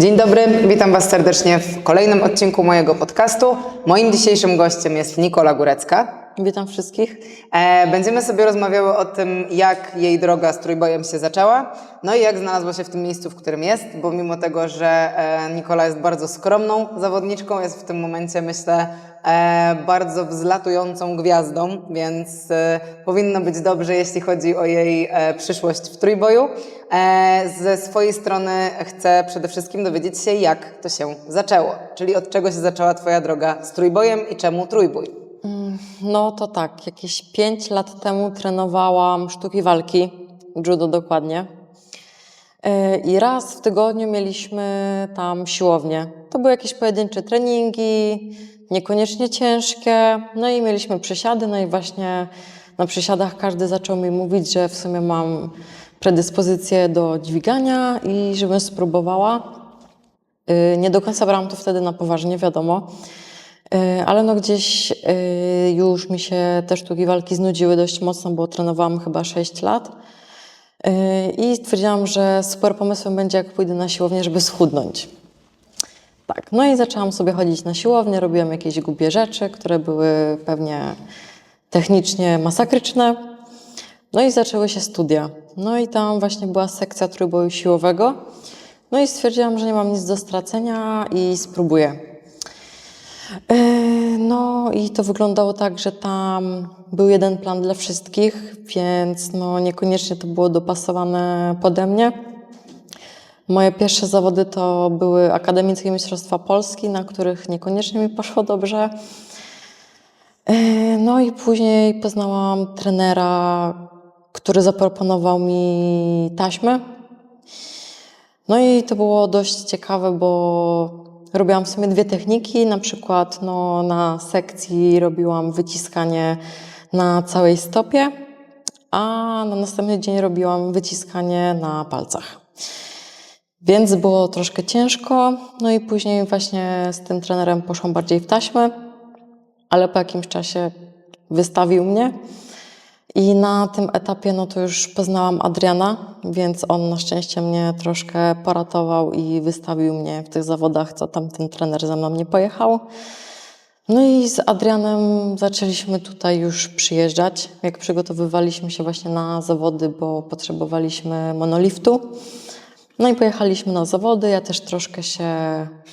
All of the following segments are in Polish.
Dzień dobry, witam Was serdecznie w kolejnym odcinku mojego podcastu. Moim dzisiejszym gościem jest Nikola Górecka. Witam wszystkich. E, będziemy sobie rozmawiały o tym, jak jej droga z trójbojem się zaczęła, no i jak znalazła się w tym miejscu, w którym jest, bo mimo tego, że e, Nikola jest bardzo skromną zawodniczką, jest w tym momencie, myślę, e, bardzo wzlatującą gwiazdą, więc powinno być dobrze, jeśli chodzi o jej przyszłość w trójboju. Ze swojej strony chcę przede wszystkim dowiedzieć się, jak to się zaczęło, czyli od czego się zaczęła Twoja droga z trójbojem i czemu trójbój. No to tak, jakieś 5 lat temu trenowałam sztuki walki, judo dokładnie. Yy, I raz w tygodniu mieliśmy tam siłownię. To były jakieś pojedyncze treningi, niekoniecznie ciężkie. No i mieliśmy przysiady, no i właśnie na przysiadach każdy zaczął mi mówić, że w sumie mam predyspozycję do dźwigania i żebym spróbowała. Yy, Nie do końca brałam to wtedy na poważnie, wiadomo. Yy, Ale no gdzieś yy, już mi się te sztuki walki znudziły dość mocno, bo trenowałam chyba 6 lat. Yy, I stwierdziłam, że super pomysłem będzie, jak pójdę na siłownię, żeby schudnąć. Tak, no i zaczęłam sobie chodzić na siłownię, robiłam jakieś głupie rzeczy, które były pewnie technicznie masakryczne. No i zaczęły się studia. No i tam właśnie była sekcja trójboju siłowego. No i stwierdziłam, że nie mam nic do stracenia i spróbuję. Yy, No i to wyglądało tak, że tam był jeden plan dla wszystkich, więc no niekoniecznie to było dopasowane pode mnie. Moje pierwsze zawody to były Akademickie Mistrzostwa Polski, na których niekoniecznie mi poszło dobrze. Yy, No i później poznałam trenera, który zaproponował mi taśmy. No i to było dość ciekawe, bo robiłam w sumie dwie techniki. Na przykład no, na sekcji robiłam wyciskanie na całej stopie, a na następny dzień robiłam wyciskanie na palcach. Więc było troszkę ciężko. No i później właśnie z tym trenerem poszłam bardziej w taśmę, ale po jakimś czasie wystawił mnie. I na tym etapie no to już poznałam Adriana, więc on na szczęście mnie troszkę poratował i wystawił mnie w tych zawodach, co tamten trener ze mną nie pojechał. No i z Adrianem zaczęliśmy tutaj już przyjeżdżać, jak przygotowywaliśmy się właśnie na zawody, bo potrzebowaliśmy monoliftu. No i pojechaliśmy na zawody, ja też troszkę się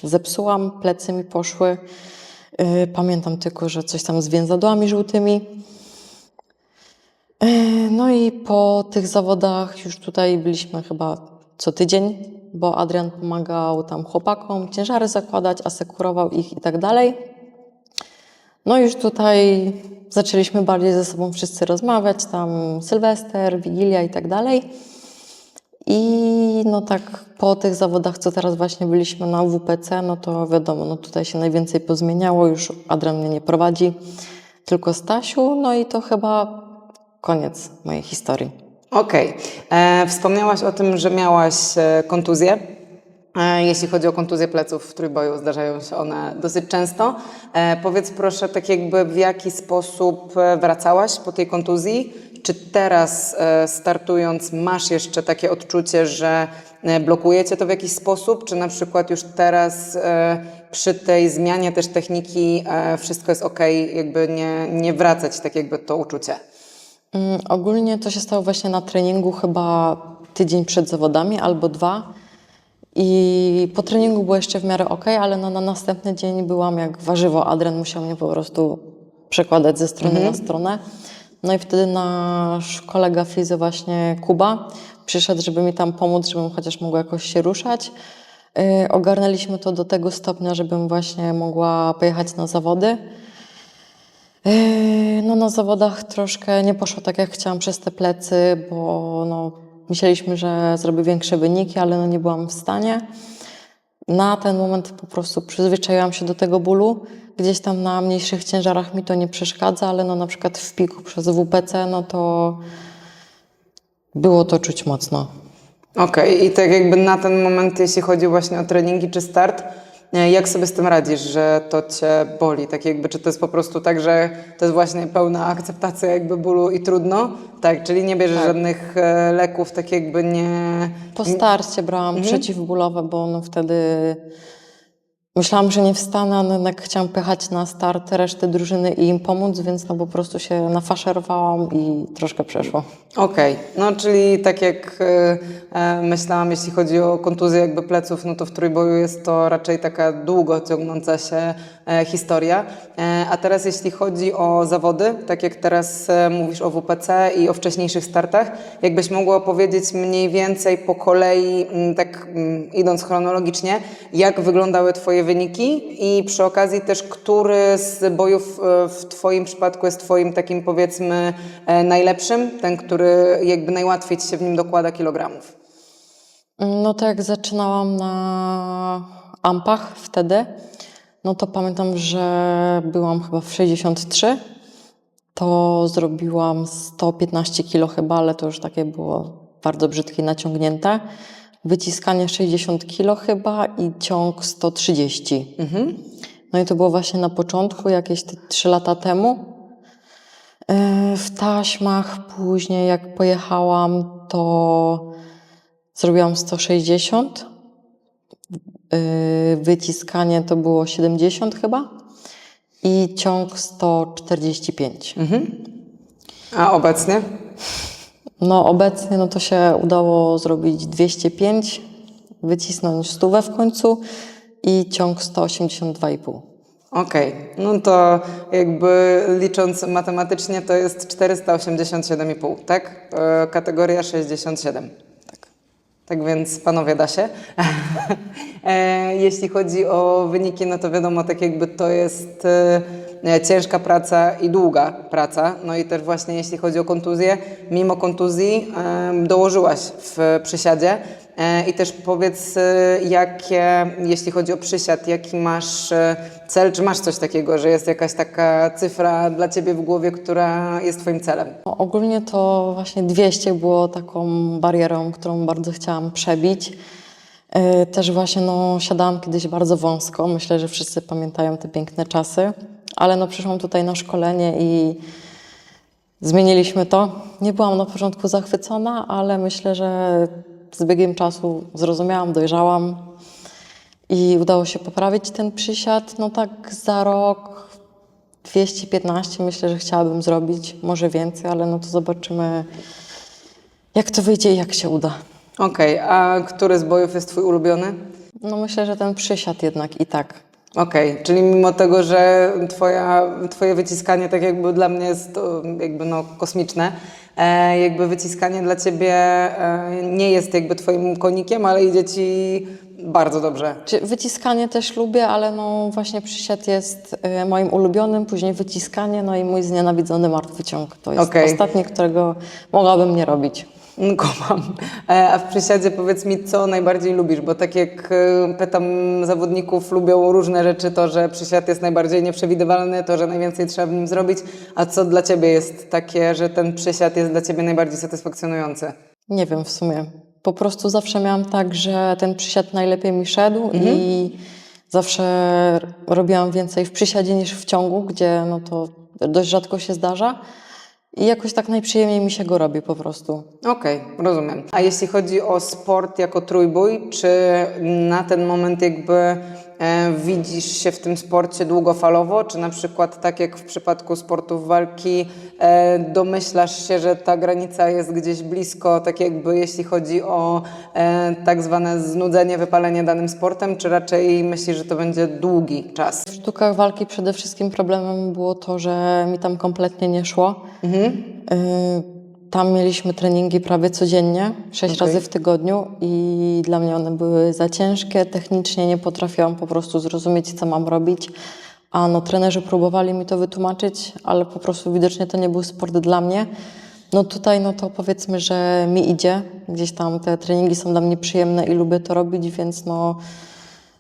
zepsułam, plecy mi poszły. Yy, Pamiętam tylko, że coś tam z więzadłami żółtymi. E, No i po tych zawodach już tutaj byliśmy chyba co tydzień, bo Adrian pomagał tam chłopakom ciężary zakładać, asekurował ich i tak dalej. No już tutaj zaczęliśmy bardziej ze sobą wszyscy rozmawiać, tam Sylwester, Wigilia i tak dalej. I no tak po tych zawodach, co teraz właśnie byliśmy na WPC, no to wiadomo, no tutaj się najwięcej pozmieniało, już Adrian mnie nie prowadzi, tylko Stasiu, no i to chyba koniec mojej historii. Okej. E, Wspomniałaś o tym, że miałaś e, kontuzję. E, Jeśli chodzi o kontuzję pleców w trójboju, zdarzają się one dosyć często. Powiedz proszę, tak jakby w jaki sposób wracałaś po tej kontuzji? Czy teraz startując masz jeszcze takie odczucie, że e, blokuje cię to w jakiś sposób? Czy na przykład już teraz przy tej zmianie też techniki wszystko jest ok, jakby nie, nie wracać tak jakby to uczucie? Mm, Ogólnie to się stało właśnie na treningu chyba tydzień przed zawodami albo dwa. I po treningu było jeszcze w miarę ok, ale no na następny dzień byłam jak warzywo. Adrian musiał mnie po prostu przekładać ze strony na stronę. No i wtedy nasz kolega Frizy właśnie Kuba przyszedł, żeby mi tam pomóc, żebym chociaż mogła jakoś się ruszać. Yy, ogarnęliśmy to do tego stopnia, żebym właśnie mogła pojechać na zawody. Yy, No na zawodach troszkę nie poszło tak, jak chciałam przez te plecy, bo no, myśleliśmy, że zrobię większe wyniki, ale no nie byłam w stanie. Na ten moment po prostu przyzwyczaiłam się do tego bólu. Gdzieś tam na mniejszych ciężarach mi to nie przeszkadza, ale no na przykład w piku przez WPC, no to było to czuć mocno. Okej, i tak jakby na ten moment, jeśli chodzi właśnie o treningi czy start, Jak sobie z tym radzisz, że to cię boli? Tak jakby, czy to jest po prostu tak, że to jest właśnie pełna akceptacja jakby bólu i trudno? Tak, czyli nie bierzesz żadnych e, leków, tak jakby nie... Po starcie brałam przeciwbólowe, bo no wtedy myślałam, że nie wstanę, ale jednak chciałam pychać na start reszty drużyny i im pomóc, więc no po prostu się nafaszerowałam i troszkę przeszło. Okej, no czyli tak jak e, e, myślałam, jeśli chodzi o kontuzję jakby pleców, no to w trójboju jest to raczej taka długo ciągnąca się historia. E, a teraz jeśli chodzi o zawody, tak jak teraz e, mówisz o WPC i o wcześniejszych startach, jakbyś mogła powiedzieć mniej więcej po kolei, m, tak m, idąc chronologicznie, jak wyglądały Twoje wyniki i przy okazji też, który z bojów e, w Twoim przypadku jest Twoim takim powiedzmy e, najlepszym, ten, który jakby najłatwiej Ci się w nim dokłada kilogramów. No to jak zaczynałam na ampach wtedy, no to pamiętam, że byłam chyba w 63, to zrobiłam 115 kilo chyba, ale to już takie było bardzo brzydkie naciągnięte. Wyciskanie 60 kilo chyba i ciąg 130. No i to było właśnie na początku, jakieś te 3 lata temu. Yy, W taśmach później, jak pojechałam, to zrobiłam 160. Yy, Wyciskanie to było 70 chyba. I ciąg 145. A obecnie? No obecnie no to się udało zrobić 205, wycisnąć stówę w końcu i ciąg 182,5. Okej, no to jakby licząc matematycznie to jest 487,5, tak? E, Kategoria 67. Tak. Więc panowie da się. E, Jeśli chodzi o wyniki, no to wiadomo, tak jakby to jest e, ciężka praca i długa praca. No i też właśnie jeśli chodzi o kontuzję, mimo kontuzji dołożyłaś w przysiadzie. E, I też powiedz, jakie, jeśli chodzi o przysiad, jaki masz cel, czy masz coś takiego, że jest jakaś taka cyfra dla Ciebie w głowie, która jest Twoim celem? No, ogólnie to właśnie 200 było taką barierą, którą bardzo chciałam przebić. Yy, Też właśnie no, siadałam kiedyś bardzo wąsko. Myślę, że wszyscy pamiętają te piękne czasy. Ale no, przyszłam tutaj na szkolenie i zmieniliśmy to. Nie byłam na początku zachwycona, ale myślę, że z biegiem czasu zrozumiałam, dojrzałam i udało się poprawić ten przysiad. No tak za rok 215 myślę, że chciałabym zrobić, może więcej, ale no to zobaczymy, jak to wyjdzie i jak się uda. Okej, a który z bojów jest Twój ulubiony? No myślę, że ten przysiad jednak i tak. Okej, czyli mimo tego, że twoja, twoje wyciskanie tak jakby dla mnie jest jakby no kosmiczne, e, jakby wyciskanie dla ciebie e, nie jest jakby twoim konikiem, ale idzie ci bardzo dobrze. Czy wyciskanie też lubię, ale no właśnie przysiad jest y, moim ulubionym, później wyciskanie, no i mój znienawidzony martwy ciąg. To jest Okej. ostatni, którego mogłabym nie robić. Kumam. E, A w przysiadzie powiedz mi, co najbardziej lubisz, bo tak jak e, pytam zawodników, lubią różne rzeczy, to, że przysiad jest najbardziej nieprzewidywalny, to, że najwięcej trzeba w nim zrobić, a co dla ciebie jest takie, że ten przysiad jest dla ciebie najbardziej satysfakcjonujący? Nie wiem w sumie. Po prostu zawsze miałam tak, że ten przysiad najlepiej mi szedł i zawsze robiłam więcej w przysiadzie niż w ciągu, gdzie no to dość rzadko się zdarza. I jakoś tak najprzyjemniej mi się go robi po prostu. Okej, rozumiem. A jeśli chodzi o sport jako trójbój, czy na ten moment jakby widzisz się w tym sporcie długofalowo, czy na przykład tak jak w przypadku sportów walki e, domyślasz się, że ta granica jest gdzieś blisko, tak jakby jeśli chodzi o e, tak zwane znudzenie, wypalenie danym sportem, czy raczej myślisz, że to będzie długi czas? W sztukach walki przede wszystkim problemem było to, że mi tam kompletnie nie szło. Y, Tam mieliśmy treningi prawie codziennie, sześć Okej. razy w tygodniu i dla mnie one były za ciężkie. Technicznie nie potrafiłam po prostu zrozumieć, co mam robić. A no, trenerzy próbowali mi to wytłumaczyć, ale po prostu widocznie to nie był sport dla mnie. No tutaj no to powiedzmy, że mi idzie. Gdzieś tam te treningi są dla mnie przyjemne i lubię to robić, więc no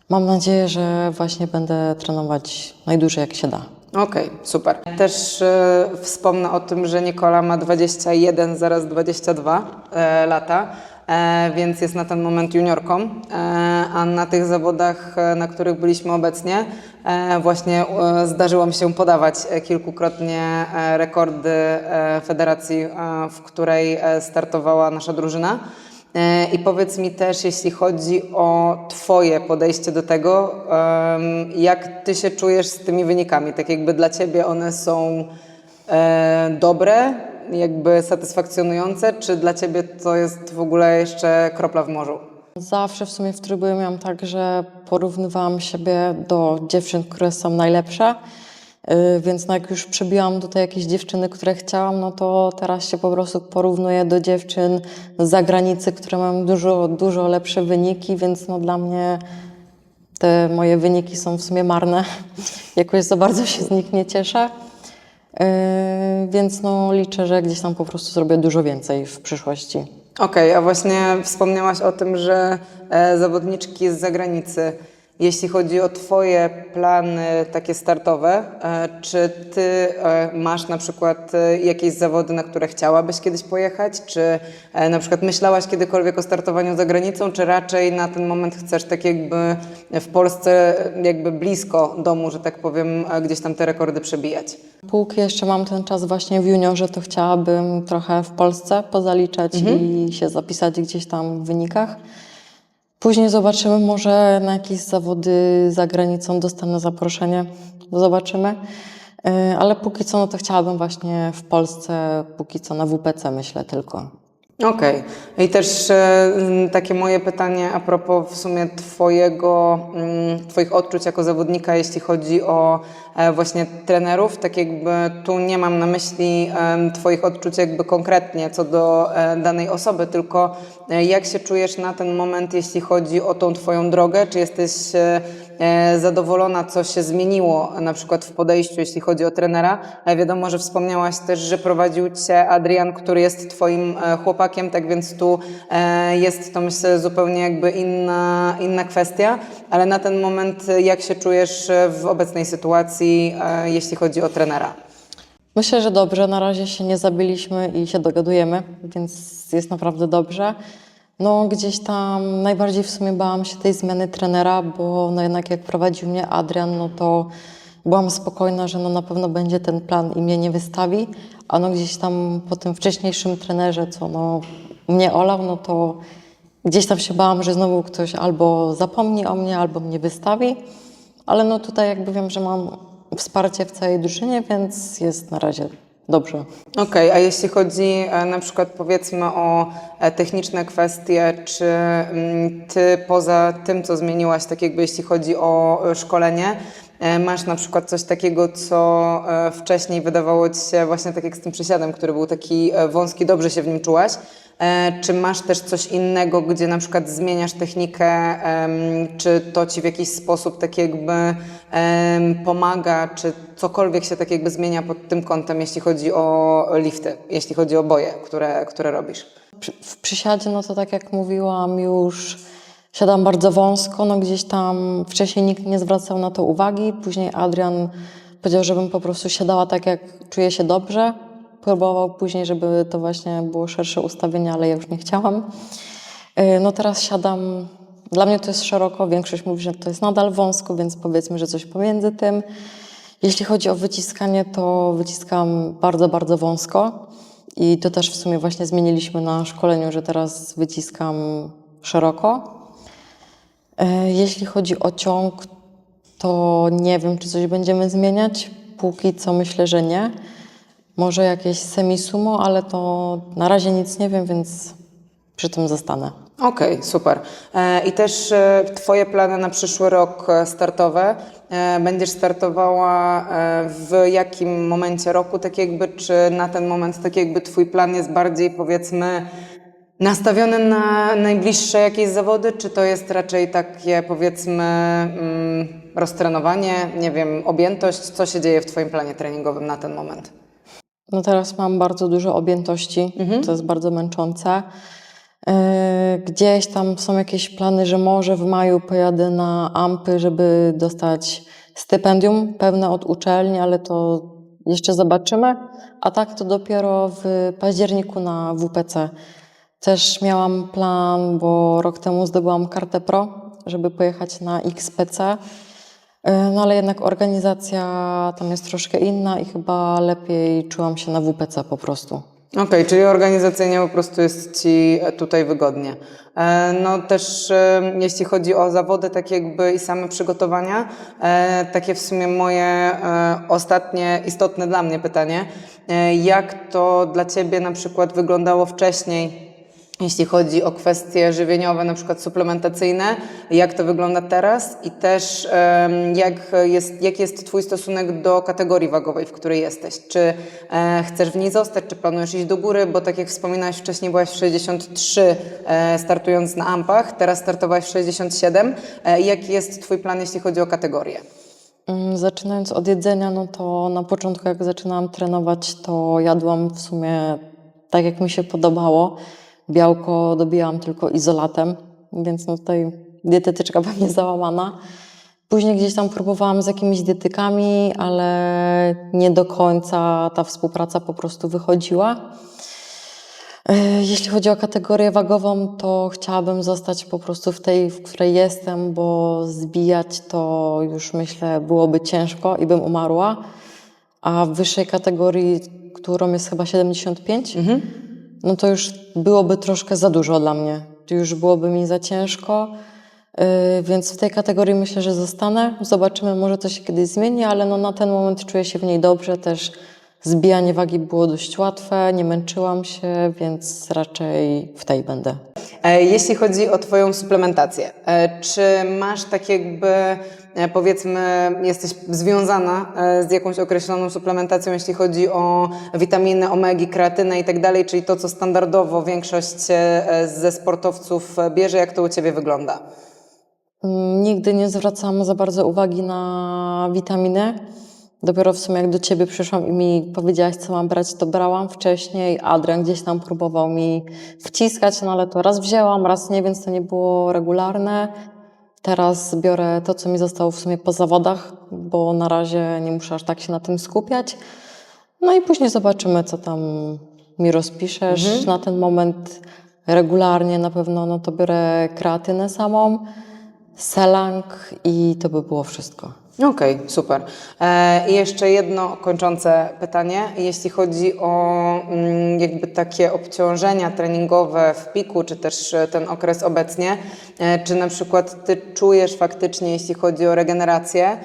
mam nadzieję, że właśnie będę trenować najdłużej jak się da. Okej, super. Też e, wspomnę o tym, że Nikola ma 21, zaraz 22 e, lata. e, więc jest na ten moment juniorką, e, a na tych zawodach, e, na których byliśmy obecnie, e, właśnie e, zdarzyło mi się podawać e, kilkukrotnie e, rekordy e, federacji, e, w której e, startowała nasza drużyna. E, I powiedz mi też, jeśli chodzi o Twoje podejście do tego, jak Ty się czujesz z tymi wynikami? Tak jakby dla Ciebie one są e, dobre, jakby satysfakcjonujące, czy dla Ciebie to jest w ogóle jeszcze kropla w morzu? Zawsze w sumie w trójboju miałam tak, że porównywałam siebie do dziewczyn, które są najlepsze. Yy, Więc no jak już przebiłam tutaj jakieś dziewczyny, które chciałam, no to teraz się po prostu porównuję do dziewczyn z zagranicy, które mają dużo, dużo lepsze wyniki, więc no dla mnie te moje wyniki są w sumie marne. Jakoś za bardzo się z nich nie cieszę. Yy, Więc no liczę, że gdzieś tam po prostu zrobię dużo więcej w przyszłości. Okej, a właśnie wspomniałaś o tym, że e, zawodniczki z zagranicy, jeśli chodzi o Twoje plany takie startowe, e, czy Ty e, masz na przykład e, jakieś zawody, na które chciałabyś kiedyś pojechać? Czy na przykład myślałaś kiedykolwiek o startowaniu za granicą, czy raczej na ten moment chcesz tak jakby w Polsce jakby blisko domu, że tak powiem, gdzieś tam te rekordy przebijać? Póki jeszcze mam ten czas właśnie w juniorze, to chciałabym trochę w Polsce pozaliczać i się zapisać gdzieś tam w wynikach. Później zobaczymy, może na jakieś zawody za granicą dostanę zaproszenie. Zobaczymy. Yy, Ale póki co, no to chciałabym właśnie w Polsce, póki co na WPC myślę tylko. Okej. I też e, takie moje pytanie a propos w sumie twojego, Twoich odczuć jako zawodnika, jeśli chodzi o e, właśnie trenerów. Tak jakby tu nie mam na myśli Twoich odczuć jakby konkretnie co do e, danej osoby, tylko e, jak się czujesz na ten moment, jeśli chodzi o tą Twoją drogę? Czy jesteś e, e, zadowolona, co się zmieniło na przykład w podejściu, jeśli chodzi o trenera? E, Wiadomo, że wspomniałaś też, że prowadził Cię Adrian, który jest Twoim e, chłopakiem, tak więc tu e, jest to myślę zupełnie jakby inna, inna kwestia, ale na ten moment e, jak się czujesz e, w obecnej sytuacji, e, jeśli chodzi o trenera? Myślę, że dobrze. Na razie się nie zabiliśmy i się dogadujemy, więc jest naprawdę dobrze. No, gdzieś tam najbardziej w sumie bałam się tej zmiany trenera, bo no jednak jak prowadził mnie Adrian, no to byłam spokojna, że no na pewno będzie ten plan i mnie nie wystawi. A no gdzieś tam po tym wcześniejszym trenerze, co no mnie olał, no to gdzieś tam się bałam, że znowu ktoś albo zapomni o mnie, albo mnie wystawi. Ale no tutaj jakby wiem, że mam wsparcie w całej drużynie, więc jest na razie dobrze. Okej, a jeśli chodzi e, na przykład powiedzmy o e, techniczne kwestie, czy mm, ty poza tym, co zmieniłaś, tak jakby jeśli chodzi o e, szkolenie, masz na przykład coś takiego, co wcześniej wydawało ci się właśnie tak jak z tym przysiadem, który był taki wąski, dobrze się w nim czułaś? E, Czy masz też coś innego, gdzie na przykład zmieniasz technikę, czy to ci w jakiś sposób tak jakby pomaga, czy cokolwiek się tak jakby zmienia pod tym kątem, jeśli chodzi o lifty, jeśli chodzi o boje, które, które robisz? W przysiadzie, no to tak jak mówiłam, już siadam bardzo wąsko, no gdzieś tam wcześniej nikt nie zwracał na to uwagi, później Adrian powiedział, żebym po prostu siadała tak, jak czuję się dobrze. Próbował później, żeby to właśnie było szersze ustawienie, ale ja już nie chciałam. Yy, No teraz siadam, dla mnie to jest szeroko, większość mówi, że to jest nadal wąsko, więc powiedzmy, że coś pomiędzy tym. Jeśli chodzi o wyciskanie, to wyciskam bardzo, bardzo wąsko. I to też w sumie właśnie zmieniliśmy na szkoleniu, że teraz wyciskam szeroko. E, Jeśli chodzi o ciąg, to nie wiem, czy coś będziemy zmieniać. Póki co myślę, że nie. Może jakieś semisumo, ale to na razie nic nie wiem, więc przy tym zostanę. Okej, super. E, I też e, Twoje plany na przyszły rok e, startowe. Będziesz startowała w jakim momencie roku, tak jakby, czy na ten moment tak jakby Twój plan jest bardziej powiedzmy nastawiony na najbliższe jakieś zawody, czy to jest raczej takie powiedzmy mm, roztrenowanie, nie wiem, objętość? Co się dzieje w Twoim planie treningowym na ten moment? No teraz mam bardzo dużo objętości, to jest bardzo męczące. Yy, Gdzieś tam są jakieś plany, że może w maju pojadę na Ampy, żeby dostać stypendium pewne od uczelni, ale to jeszcze zobaczymy. A tak to dopiero w październiku na WPC. Też miałam plan, bo rok temu zdobyłam kartę pro, żeby pojechać na XPC. E, No ale jednak organizacja tam jest troszkę inna i chyba lepiej czułam się na WPC po prostu. Okej, czyli organizacyjnie po prostu jest Ci tutaj wygodnie. E, No też e, jeśli chodzi o zawody, tak jakby i same przygotowania, takie w sumie moje ostatnie istotne dla mnie pytanie. Jak to dla Ciebie na przykład wyglądało wcześniej, jeśli chodzi o kwestie żywieniowe, na przykład suplementacyjne, jak to wygląda teraz i też jak jest, jaki jest Twój stosunek do kategorii wagowej, w której jesteś? Czy e, chcesz w niej zostać, czy planujesz iść do góry? Bo tak jak wspominałeś wcześniej, byłaś w 63 e, startując na ampach, teraz startowałaś w 67. E, jaki jest Twój plan, jeśli chodzi o kategorię? Mm, Zaczynając od jedzenia, no to na początku jak zaczynałam trenować, to jadłam w sumie tak jak mi się podobało. Białko dobijałam tylko izolatem, więc no tutaj dietetyczka pewnie załamana. Później gdzieś tam próbowałam z jakimiś dietykami, ale nie do końca ta współpraca po prostu wychodziła. E, Jeśli chodzi o kategorię wagową, to chciałabym zostać po prostu w tej, w której jestem, bo zbijać to już myślę byłoby ciężko i bym umarła. A w wyższej kategorii, którą jest chyba 75, no to już byłoby troszkę za dużo dla mnie. To już byłoby mi za ciężko. Yy, Więc w tej kategorii myślę, że zostanę. Zobaczymy, może to się kiedyś zmieni, ale no na ten moment czuję się w niej dobrze. Też zbijanie wagi było dość łatwe, nie męczyłam się, więc raczej w tej będę. E, Jeśli chodzi o Twoją suplementację, e, czy masz tak jakby, e, powiedzmy, jesteś związana z jakąś określoną suplementacją, jeśli chodzi o witaminy, omegi, kreatynę i tak dalej, czyli to, co standardowo większość ze sportowców bierze, jak to u Ciebie wygląda? Nigdy nie zwracałam za bardzo uwagi na witaminy. Dopiero w sumie jak do ciebie przyszłam i mi powiedziałaś, co mam brać, to brałam wcześniej. Adrian gdzieś tam próbował mi wciskać, no ale to raz wzięłam, raz nie, więc to nie było regularne. Teraz biorę to, co mi zostało w sumie po zawodach, bo na razie nie muszę aż tak się na tym skupiać. No i później zobaczymy, co tam mi rozpiszesz. Na ten moment regularnie na pewno no to biorę kreatynę samą, selang i to by było wszystko. Okej, super. E, I jeszcze jedno kończące pytanie. Jeśli chodzi o mm, jakby takie obciążenia treningowe w piku, czy też e, ten okres obecnie, e, czy na przykład Ty czujesz faktycznie, jeśli chodzi o regenerację,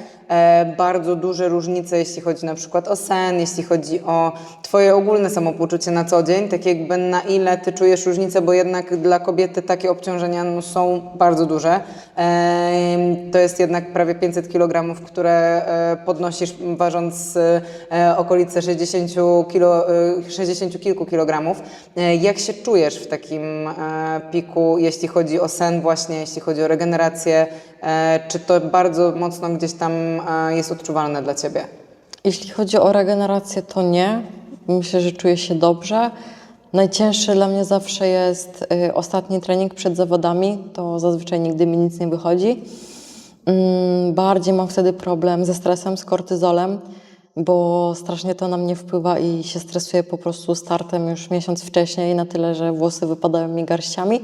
bardzo duże różnice, jeśli chodzi na przykład o sen, jeśli chodzi o Twoje ogólne samopoczucie na co dzień, tak jakby na ile Ty czujesz różnicę, bo jednak dla kobiety takie obciążenia no, są bardzo duże. E, To jest jednak prawie 500 kg, które e, podnosisz ważąc e, okolice 60, kilo, e, 60 kilku kilogramów. E, Jak się czujesz w takim e, piku, jeśli chodzi o sen właśnie, jeśli chodzi o regenerację? E, Czy to bardzo mocno gdzieś tam e, jest odczuwalne dla Ciebie? Jeśli chodzi o regenerację, to nie. Myślę, że czuję się dobrze. Najcięższy dla mnie zawsze jest y, ostatni trening przed zawodami. To zazwyczaj nigdy mi nic nie wychodzi. Mm, bardziej mam wtedy problem ze stresem, z kortyzolem, bo strasznie to na mnie wpływa i się stresuję po prostu startem już miesiąc wcześniej na tyle, że włosy wypadają mi garściami.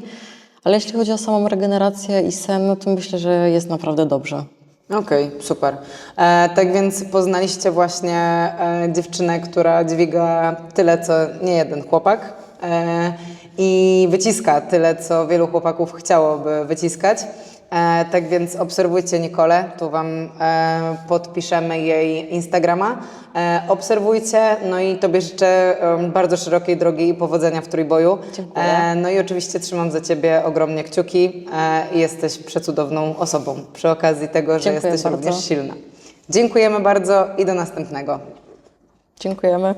Ale jeśli chodzi o samą regenerację i sen, no to myślę, że jest naprawdę dobrze. Okej, super. E, tak więc poznaliście właśnie e, dziewczynę, która dźwiga tyle, co nie jeden chłopak e, i wyciska tyle, co wielu chłopaków chciałoby wyciskać. E, tak więc obserwujcie Nikolę, tu Wam e, podpiszemy jej Instagrama. E, obserwujcie, no i Tobie życzę bardzo szerokiej drogi i powodzenia w trójboju. Dziękuję. No i oczywiście trzymam za Ciebie ogromnie kciuki i jesteś przecudowną osobą przy okazji tego, że Dziękuję jesteś bardzo. również silna. Dziękujemy bardzo i do następnego. Dziękujemy.